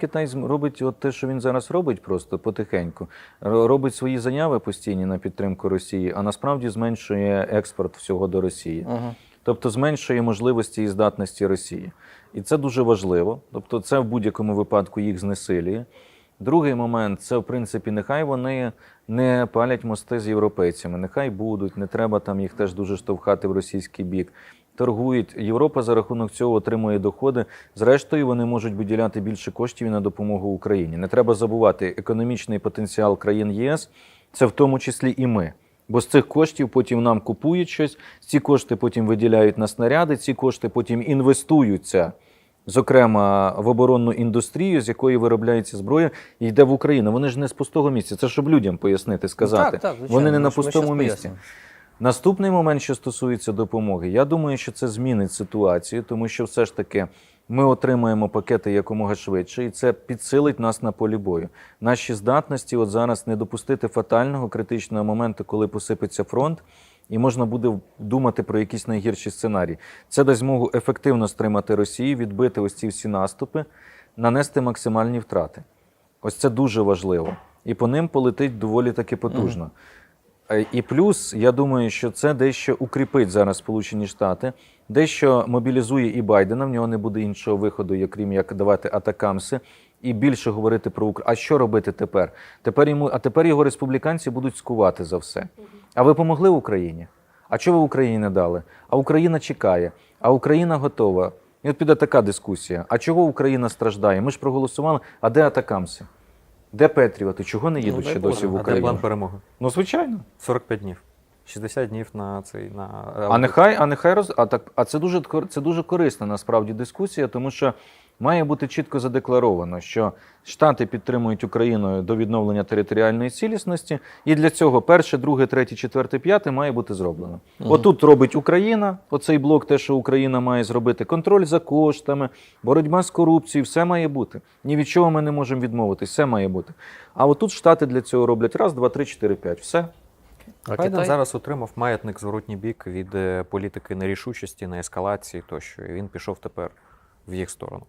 Китай робить от те, що він зараз робить, просто потихеньку. Робить свої заяви постійні на підтримку Росії, а насправді зменшує експорт всього до Росії. Угу. Тобто зменшує можливості і здатності Росії. І це дуже важливо. Тобто, це в будь-якому випадку їх знесилює. Другий момент це, в принципі, нехай вони не палять мости з європейцями, нехай будуть, не треба там їх теж дуже штовхати в російський бік. Торгують. Європа за рахунок цього отримує доходи. Зрештою, вони можуть виділяти більше коштів і на допомогу Україні. Не треба забувати, економічний потенціал країн єС це в тому числі і ми. Бо з цих коштів потім нам купують щось, ці кошти потім виділяють на снаряди, ці кошти потім інвестуються, зокрема в оборонну індустрію, з якої виробляється зброя, і йде в Україну. Вони ж не з пустого місця. Це щоб людям пояснити, сказати. Так, так, звичайно. Вони не на пустому місці. пояснимо. Наступний момент, що стосується допомоги, я думаю, що це змінить ситуацію, тому що все ж таки ми отримаємо пакети якомога швидше, і це підсилить нас на полі бою. Наші здатності от зараз не допустити фатального критичного моменту, коли посипеться фронт, і можна буде думати про якісь найгірші сценарії. Це дасть змогу ефективно стримати Росію, відбити ось ці всі наступи, нанести максимальні втрати. Ось це дуже важливо. І по ним полетить доволі таки потужно. Е, І плюс, я думаю, що це дещо укріпить зараз Сполучені Штати, дещо мобілізує і Байдена. В нього не буде іншого виходу, крім як давати атакамси, і більше говорити про Україну. А що робити тепер? Тепер йому, а тепер його республіканці будуть скувати за все. А ви помогли Україні? А чого ви Україні не дали? А Україна чекає, а Україна готова. І от піде така дискусія. А чого Україна страждає? Ми ж проголосували. А де атакамси? Де Петріоти? Чого не їдуть Ну, ще досі в А А де Україну? план перемоги? Ну, звичайно. 45 днів. 60 днів на цей на А нехай, а нехай роз... а так, а це дуже це дуже корисна насправді дискусія, тому що має бути чітко задекларовано, що Штати підтримують Україну до відновлення територіальної цілісності, і для цього перше, друге, третє, четверте, п'яте має бути зроблено. Отут робить Україна, оцей блок, те, що Україна має зробити, контроль за коштами, боротьба з корупцією, все має бути. Ні від чого ми не можемо відмовитись, все має бути. А отут Штати для цього роблять раз, два, три, чотири, п'ять. Все. А Байден Китай? зараз отримав маятник зворотній бік від е, політики нерішучості, на ескалації тощо. І він пішов тепер в їх сторону.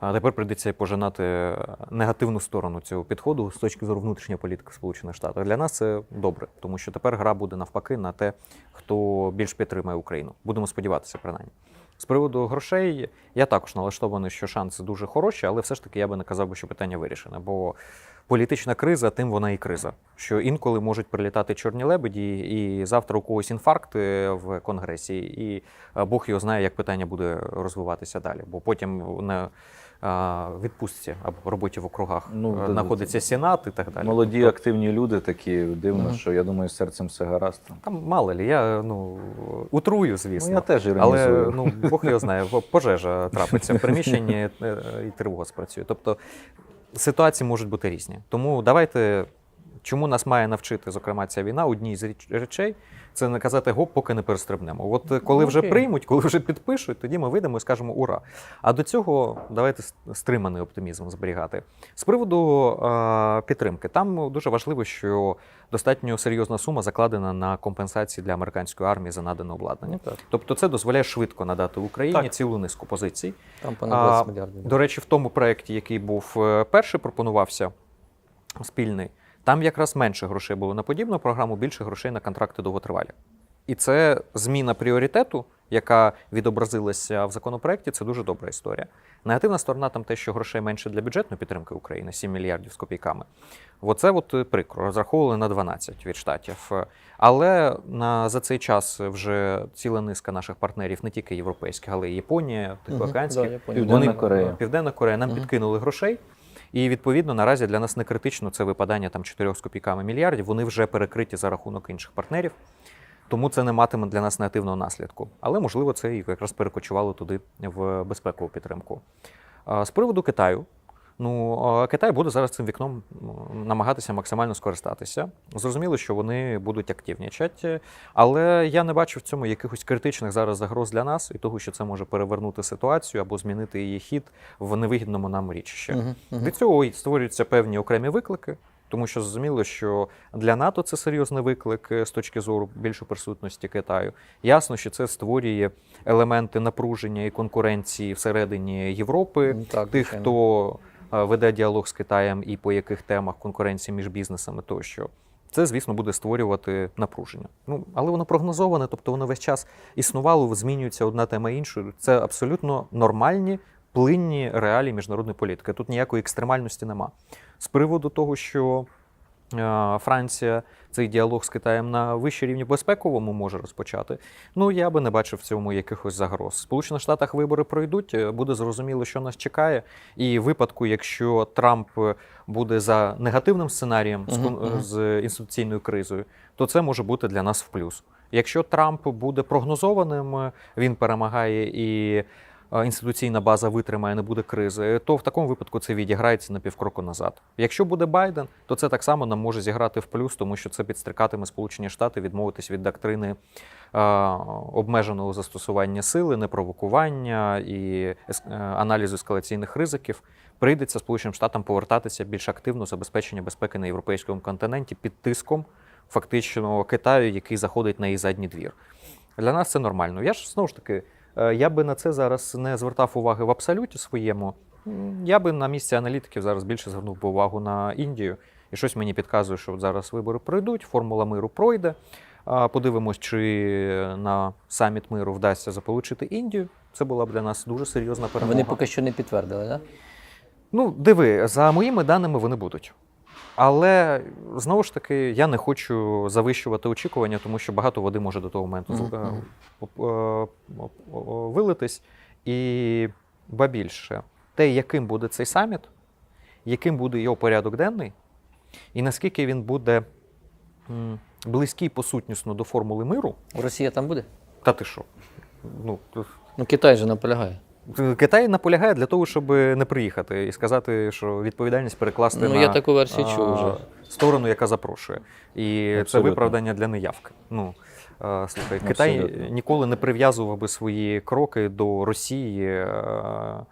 А тепер прийдеться пожинати е, негативну сторону цього підходу з точки зору внутрішньої політики Сполучених Штатів. Для нас це добре, тому що тепер гра буде навпаки на те, хто більш підтримує Україну. Будемо сподіватися, принаймні. З приводу грошей, я також налаштований, що шанси дуже хороші, але все ж таки я би не казав що питання вирішене. Бо політична криза, тим вона і криза. Що інколи можуть прилітати чорні лебеді, і завтра у когось інфаркт е, в конгресі, і е, Бог його знає, як питання буде розвиватися далі. Бо потім на відпустці або роботі в округах Ну, е, знаходиться сенат і так далі. Молоді, Тобто, активні люди такі дивно, Мгм. що я думаю, з серцем все гаразд. там мало лі, я ну утрую, звісно. Ну, я теж іронізую. Але ну Бог його знає, пожежа трапиться в приміщенні і тривога спрацює. Тобто ситуації можуть бути різні. Тому давайте, чому нас має навчити, зокрема, ця війна, одній з речей. Це не казати гоп, поки не перестрибнемо. От е, коли Ну, вже приймуть, коли вже підпишуть, тоді ми вийдемо і скажемо ура. А до цього давайте стриманий оптимізм зберігати. З приводу е, підтримки, там дуже важливо, що достатньо серйозна сума закладена на компенсації для американської армії за надане обладнання. Ну. Тобто це дозволяє швидко надати Україні Так. цілу низку позицій. Там понад 20 мільярдів. До речі, в тому проєкті, який був е, перший, пропонувався спільний, там якраз менше грошей було на подібну програму, більше грошей на контракти довготривалі. І це зміна пріоритету, яка відобразилася в законопроекті, це дуже добра історія. Негативна сторона там те, що грошей менше для бюджетної підтримки України 7 мільярдів з копійками. Оце от е, прикро. Розраховували на 12 від штатів. Але на, за цей час вже ціла низка наших партнерів, не тільки європейських, але й Японія, Тихоокеанських, Да. Південна Корея. Південна Корея нам Мгм. підкинули грошей. І відповідно наразі для нас не критично це випадання там 4 з копійками мільярдів. Вони вже перекриті за рахунок інших партнерів. Тому це не матиме для нас негативного наслідку. Але можливо це і якраз перекочувало туди в безпекову підтримку. З приводу Китаю. Ну, Китай буде зараз цим вікном намагатися максимально скористатися. Зрозуміло, що вони будуть активнічати, але я не бачу в цьому якихось критичних зараз загроз для нас і того, що це може перевернути ситуацію або змінити її хід в невигідному нам річищі. Мгм, мгм. Від цього створюються певні окремі виклики, тому що зрозуміло, що для НАТО це серйозний виклик е, з точки зору більшої присутності Китаю. Ясно, що це створює елементи напруження і конкуренції всередині Європи, Ну, так, тих, хто веде діалог з Китаєм і по яких темах конкуренції між бізнесами тощо. Це, звісно, буде створювати напруження. Ну, але воно прогнозоване, тобто воно весь час існувало, змінюється одна тема іншою. Це абсолютно нормальні, плинні реалії міжнародної політики. Тут ніякої екстремальності нема. З приводу того, що е, Франція цей діалог з Китаєм на вищій рівні безпековому може розпочати. Ну я би не бачив в цьому якихось загроз. В Сполучених Штатах вибори пройдуть, е, буде зрозуміло, що нас чекає. І в випадку, якщо Трамп е, буде за негативним сценарієм з, Мгм, з інституційною кризою, то це може бути для нас в плюс. Якщо Трамп буде прогнозованим, е, він перемагає і е, інституційна база витримає, не буде кризи, то в такому випадку це відіграється на півкроку назад. Якщо буде Байден, то це так само нам може зіграти в плюс, тому що це підстрикатиме Сполучені Штати відмовитись від доктрини е, обмеженого застосування сили, непровокування і е, аналізу ескалаційних ризиків. Прийдеться Сполученим Штатам повертатися більш активно забезпечення безпеки на європейському континенті під тиском фактично Китаю, який заходить на її задній двір. Для нас це нормально. Я ж знову ж таки, е, я би на це зараз не звертав уваги в абсолюті своєму. Я би на місці аналітиків зараз більше звернув би увагу на Індію. І щось мені підказує, що зараз вибори пройдуть, формула миру пройде. Подивимось, чи на саміт миру вдасться заполучити Індію. Це була б для нас дуже серйозна перемога. Вони поки що не підтвердили, так? Ну, диви, за моїми даними вони будуть. Але знову ж таки, я не хочу завищувати очікування, тому що багато води може до того моменту оп- о- вилитись. І ба більше, те, яким буде цей саміт, яким буде його порядок денний, і наскільки він буде близький по сутнісно до формули миру, Росія там буде? та ти що? Ну, Ну, Китай же наполягає. Китай наполягає для того, щоб не приїхати і сказати, що відповідальність перекласти Ну, на я таку версію а, чув вже. сторону, яка запрошує. І це виправдання для неявки. Ну, а, слухай, Китай Абсолютно. ніколи не прив'язував би свої кроки до Росії а,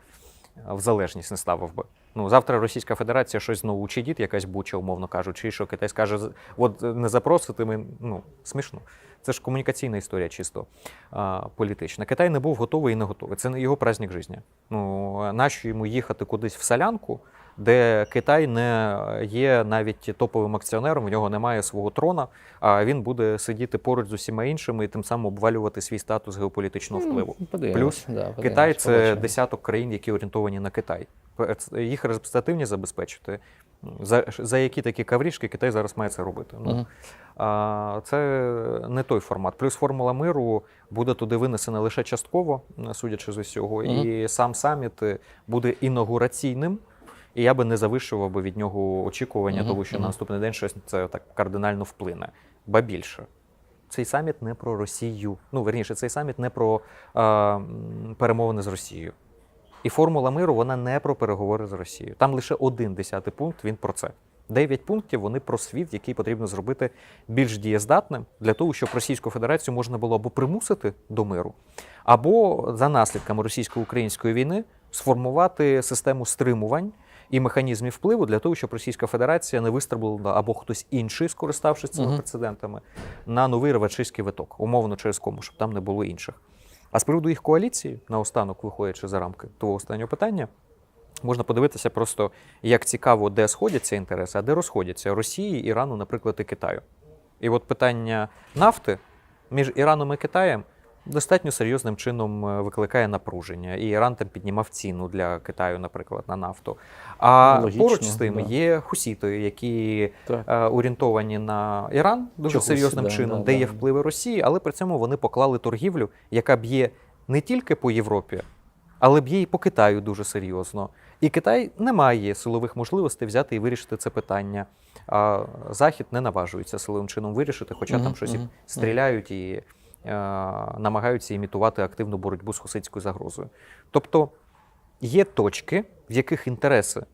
в залежність не ставив би. Ну, завтра Російська Федерація щось знову учидить, якась буча, умовно кажучи, і що Китай скаже, «З- от не запросити ми, ну, смішно. Це ж комунікаційна історія чисто а, політична. Китай не був готовий і не готовий. Це не його праздник життя. Ну, нащо йому їхати кудись в солянку, де Китай не є навіть топовим акціонером, в нього немає свого трона, а він буде сидіти поруч з усіма іншими і тим самим обвалювати свій статус геополітичного впливу. Ну, подивимось, Плюс да, подивимось, Китай це побачимо. десяток країн, які орієнтовані на Китай. Пе- Їх репрезентативність забезпечити. За, за які такі каврішки Китай зараз має це робити? Ну, Мгм. а, це не той формат. Плюс формула миру буде туди винесена лише частково, судячи з усього. Мгм. І сам саміт е, буде інаугураційним. І я би не завищував би від нього очікування, Мгм, того, що на наступний день щось це так кардинально вплине. Ба більше. Цей саміт не про Росію. Ну, верніше, цей саміт не про е, м, перемовини з Росією. І формула миру вона не про переговори з Росією. Там лише один десятий пункт він про це. Дев'ять пунктів вони про світ, який потрібно зробити більш дієздатним для того, щоб Російську Федерацію можна було або примусити до миру, або за наслідками російсько-української війни сформувати систему стримувань і механізмів впливу для того, щоб Російська Федерація не вистрибнула або хтось інший, скориставшись цими Мгм. прецедентами, на новий реваншистський виток, умовно через кому, щоб там не було інших. А з приводу їх коаліції, наостанок, виходячи за рамки того останнього питання, можна подивитися просто, як цікаво, де сходяться інтереси, а де розходяться Росії, Ірану, наприклад, і Китаю. І от питання нафти між Іраном і Китаєм достатньо серйозним чином е, викликає напруження. І Іран там піднімав ціну для Китаю, наприклад, на нафту. А Логічно, поруч з тим да. є хусіти, які Так. е, орієнтовані на Іран дуже Чогось, серйозним да, чином, да, де да. є впливи Росії, але при цьому вони поклали торгівлю, яка б'є не тільки по Європі, але б'є і по Китаю дуже серйозно. І Китай не має силових можливостей взяти і вирішити це питання. А Захід не наважується силовим чином вирішити, хоча Мгм, там щось і мгм, стріляють і намагаються імітувати активну боротьбу з хуситською загрозою. Тобто є точки, в яких інтереси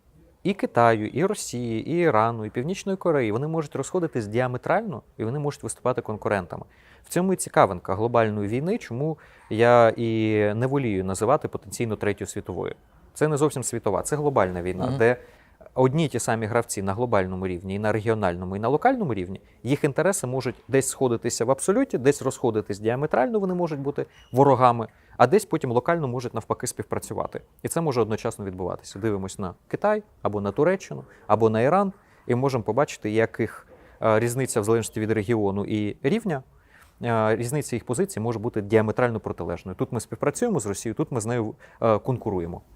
і Китаю, і Росії, і Ірану, і Північної Кореї вони можуть розходитись діаметрально і вони можуть виступати конкурентами. В цьому і цікавинка глобальної війни, чому я і не волію називати потенційно третьою світовою. Це не зовсім світова, це глобальна війна, Мгм. де одні й ті самі гравці на глобальному рівні, і на регіональному, і на локальному рівні, їх інтереси можуть десь сходитися в абсолюті, десь розходитись діаметрально, вони можуть бути ворогами, а десь потім локально можуть навпаки співпрацювати. І це може одночасно відбуватися. Дивимось на Китай або на Туреччину, або на Іран, і можемо побачити, яких е, різниця в залежності від регіону і рівня. е, Різниця їх позицій може бути діаметрально протилежною. Тут ми співпрацюємо з Росією, тут ми з нею е, конкуруємо.